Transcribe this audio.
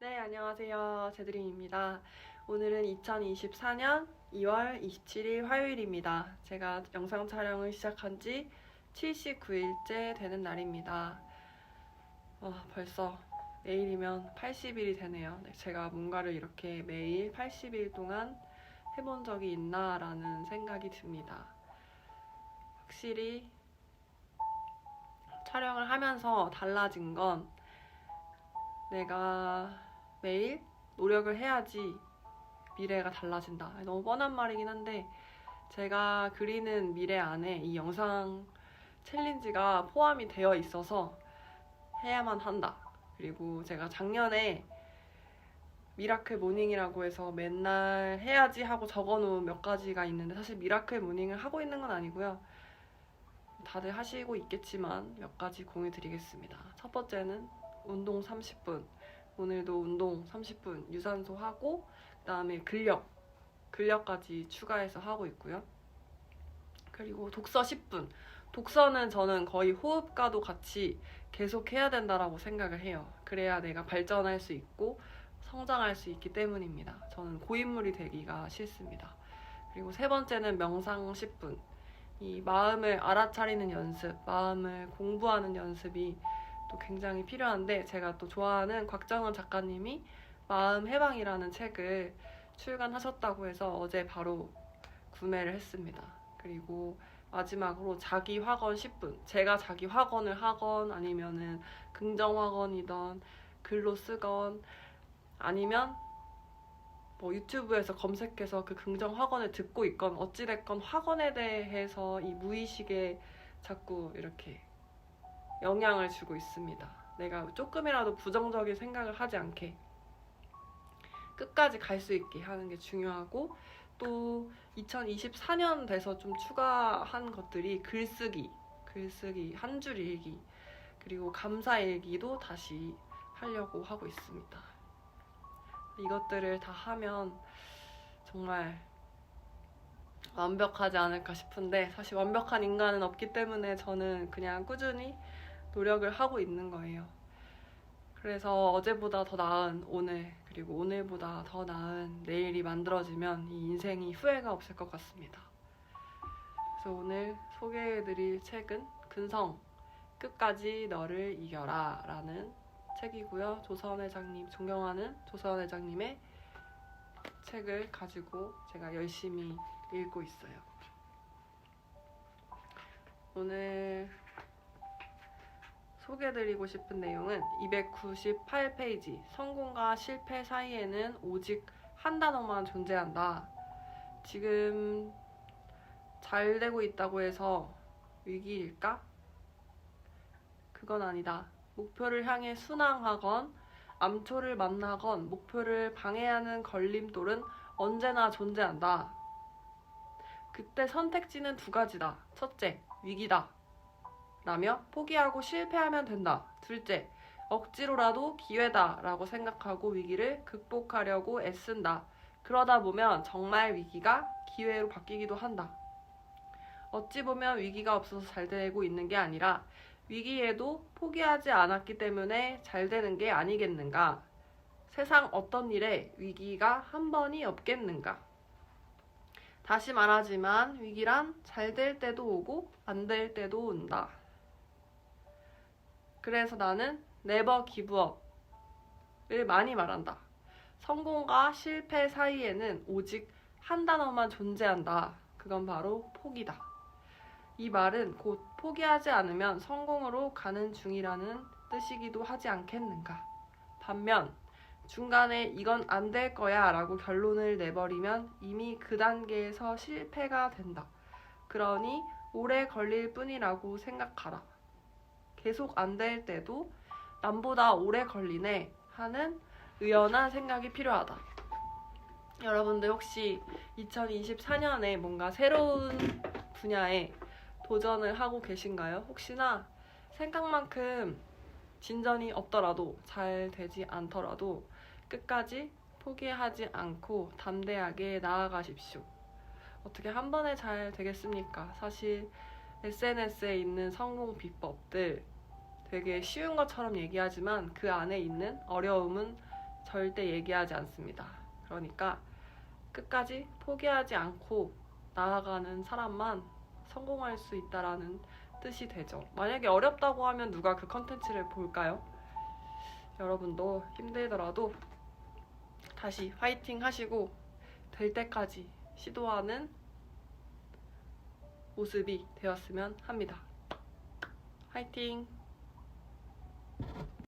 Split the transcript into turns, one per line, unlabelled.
네, 안녕하세요. 제드림입니다. 오늘은 2024년 2월 27일 화요일입니다. 제가 영상 촬영을 시작한 지 79일째 되는 날입니다. 어, 벌써 내일이면 80일이 되네요. 네, 제가 뭔가를 이렇게 매일 80일 동안 해본 적이 있나라는 생각이 듭니다. 확실히 촬영을 하면서 달라진 건 내가 매일 노력을 해야지 미래가 달라진다. 너무 뻔한 말이긴 한데 제가 그리는 미래 안에 이 영상 챌린지가 포함이 되어 있어서 해야만 한다. 그리고 제가 작년에 미라클 모닝이라고 해서 맨날 해야지 하고 적어놓은 몇 가지가 있는데 사실 미라클 모닝을 하고 있는 건 아니고요. 다들 하시고 있겠지만 몇 가지 공유 드리겠습니다. 첫 번째는 운동 30분. 오늘도 운동 30분 유산소 하고 그다음에 근력 근력까지 추가해서 하고 있고요. 그리고 독서 10분. 독서는 저는 거의 호흡과도 같이 계속 해야 된다라고 생각을 해요. 그래야 내가 발전할 수 있고 성장할 수 있기 때문입니다. 저는 고인물이 되기가 싫습니다. 그리고 세 번째는 명상 10분. 이 마음을 알아차리는 연습, 마음을 공부하는 연습이 또 굉장히 필요한데 제가 또 좋아하는 곽정은 작가님이 마음 해방이라는 책을 출간하셨다고 해서 어제 바로 구매를 했습니다. 그리고 마지막으로 자기 확언 10분. 제가 자기 확언을 하건 아니면은 긍정 확언이던 글로 쓰건 아니면 뭐 유튜브에서 검색해서 그 긍정 확언을 듣고 있건 어찌됐건 확언에 대해서 이 무의식에 자꾸 이렇게 영향을 주고 있습니다. 내가 조금이라도 부정적인 생각을 하지 않게 끝까지 갈 수 있게 하는 게 중요하고 또 2024년 돼서 좀 추가한 것들이 글쓰기, 글쓰기, 한 줄 일기, 그리고 감사 일기도 다시 하려고 하고 있습니다. 이것들을 다 하면 정말 완벽하지 않을까 싶은데 사실 완벽한 인간은 없기 때문에 저는 그냥 꾸준히 노력을 하고 있는 거예요. 그래서 어제보다 더 나은 오늘 그리고 오늘보다 더 나은 내일이 만들어지면 이 인생이 후회가 없을 것 같습니다. 그래서 오늘 소개해드릴 책은 근성 끝까지 너를 이겨라 라는 책이고요. 조선 회장님 존경하는 조선 회장님의 책을 가지고 제가 열심히 읽고 있어요. 오늘 소개드리고 싶은 내용은 298페이지 성공과 실패 사이에는 오직 한 단어만 존재한다. 지금 잘 되고 있다고 해서 위기일까? 그건 아니다. 목표를 향해 순항하건 암초를 만나건 목표를 방해하는 걸림돌은 언제나 존재한다. 그때 선택지는 두 가지다. 첫째, 위기다. 라며 포기하고 실패하면 된다. 둘째, 억지로라도 기회다. 라고 생각하고 위기를 극복하려고 애쓴다. 그러다 보면 정말 위기가 기회로 바뀌기도 한다. 어찌 보면 위기가 없어서 잘 되고 있는 게 아니라 위기에도 포기하지 않았기 때문에 잘 되는 게 아니겠는가? 세상 어떤 일에 위기가 한 번이 없겠는가? 다시 말하지만 위기란 잘 될 때도 오고 안 될 때도 온다. 그래서 나는 give up을 많이 말한다. 성공과 실패 사이에는 오직 한 단어만 존재한다. 그건 바로 포기다. 이 말은 곧 포기하지 않으면 성공으로 가는 중이라는 뜻이기도 하지 않겠는가. 반면 중간에 이건 안 될 거야 라고 결론을 내버리면 이미 그 단계에서 실패가 된다. 그러니 오래 걸릴 뿐이라고 생각하라. 계속 안 될 때도 남보다 오래 걸리네 하는 의연한 생각이 필요하다. 여러분들 혹시 2024년에 뭔가 새로운 분야에 도전을 하고 계신가요? 혹시나 생각만큼 진전이 없더라도 잘 되지 않더라도 끝까지 포기하지 않고 담대하게 나아가십시오. 어떻게 한 번에 잘 되겠습니까? 사실 SNS에 있는 성공 비법들 되게 쉬운 것처럼 얘기하지만 그 안에 있는 어려움은 절대 얘기하지 않습니다. 그러니까 끝까지 포기하지 않고 나아가는 사람만 성공할 수 있다라는 뜻이 되죠. 만약에 어렵다고 하면 누가 그 컨텐츠를 볼까요? 여러분도 힘들더라도 다시 화이팅 하시고 될 때까지 시도하는 모습이 되었으면 합니다. 화이팅!